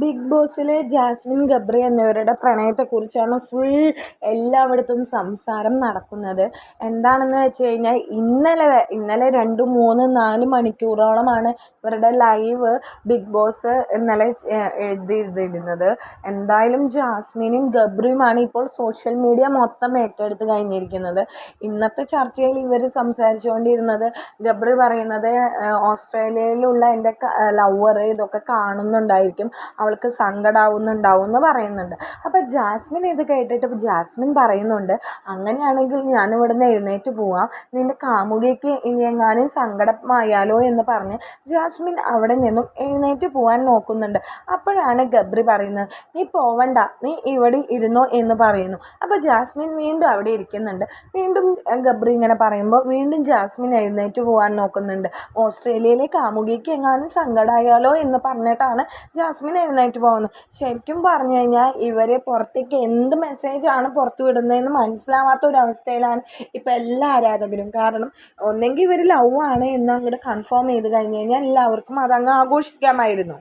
Big ബോസിലെ Jasmine Gabri എന്നിവരുടെ പ്രണയത്തെക്കുറിച്ചാണ് full എല്ലായിടത്തും സംസാരം നടക്കുന്നത്. എന്താണെന്ന് വെച്ച് കഴിഞ്ഞാൽ ഇന്നലെ ഇന്നലെ രണ്ട് മൂന്ന് നാല് മണിക്കൂറോളമാണ് ഇവരുടെ ലൈവ് ബിഗ് ബോസ് ഇന്നലെ എഴുതിയിരുന്നത് എന്തായാലും ജാസ്മിനും ഗബ്രിയുമാണ് ഇപ്പോൾ സോഷ്യൽ മീഡിയ മൊത്തം ഏറ്റെടുത്ത് കഴിഞ്ഞിരിക്കുന്നത്. ഇന്നത്തെ ചർച്ചയിൽ ഇവർ സംസാരിച്ചുകൊണ്ടിരുന്നത് ഗബ്രി പറയുന്നത് ഓസ്ട്രേലിയയിലുള്ള എന്റെ ലവർ ഇതൊക്കെ കാണുന്നുണ്ടായിരിക്കും. അവൾക്ക് സങ്കടമാവുന്നുണ്ടാവും എന്ന് പറയുന്നുണ്ട്. അപ്പോൾ ജാസ്മിൻ ഇത് കേട്ടിട്ട് ജാസ്മിൻ പറയുന്നുണ്ട് അങ്ങനെയാണെങ്കിൽ ഞാൻ ഇവിടെ നിന്ന് എഴുന്നേറ്റ് പോവാം. നിന്റെ കാമുകിക്ക് ഇനി എങ്ങാനും സങ്കടമായാലോ എന്ന് പറഞ്ഞ് ജാസ്മിൻ അവിടെ നിന്നും എഴുന്നേറ്റ് പോകാൻ നോക്കുന്നുണ്ട്. അപ്പോഴാണ് ഗബ്രി പറയുന്നത് നീ പോവണ്ട നീ ഇവിടെ ഇരുന്നോ എന്ന് പറയുന്നു. അപ്പോൾ ജാസ്മിൻ വീണ്ടും അവിടെ ഇരിക്കുന്നുണ്ട്. വീണ്ടും ഗബ്രി ഇങ്ങനെ പറയുമ്പോൾ വീണ്ടും ജാസ്മിൻ എഴുന്നേറ്റ് പോകാൻ നോക്കുന്നുണ്ട്. ഓസ്ട്രേലിയയിലെ കാമുകിക്ക് എങ്ങാനും സങ്കടമായാലോ എന്ന് പറഞ്ഞിട്ടാണ് ജാസ്മിൻ എഴുന്നേറ്റ് പോകുന്നത് ശരിക്കും പറഞ്ഞു കഴിഞ്ഞാൽ ഇവർ പുറത്തേക്ക് എന്ത് മെസ്സേജാണ് പുറത്ത് വിടുന്നതെന്ന് മനസ്സിലാവാത്ത ഒരു അവസ്ഥയിലാണ് ഇപ്പം എല്ലാ ആരാധകരും. കാരണം ഒന്നെങ്കിൽ ഇവർ ലവ് ആണ് എന്ന് അങ്ങോട്ട് കൺഫേം ചെയ്ത് കഴിഞ്ഞ് കഴിഞ്ഞാൽ എല്ലാവർക്കും അതങ്ങ് ആഘോഷിക്കാമായിരുന്നു.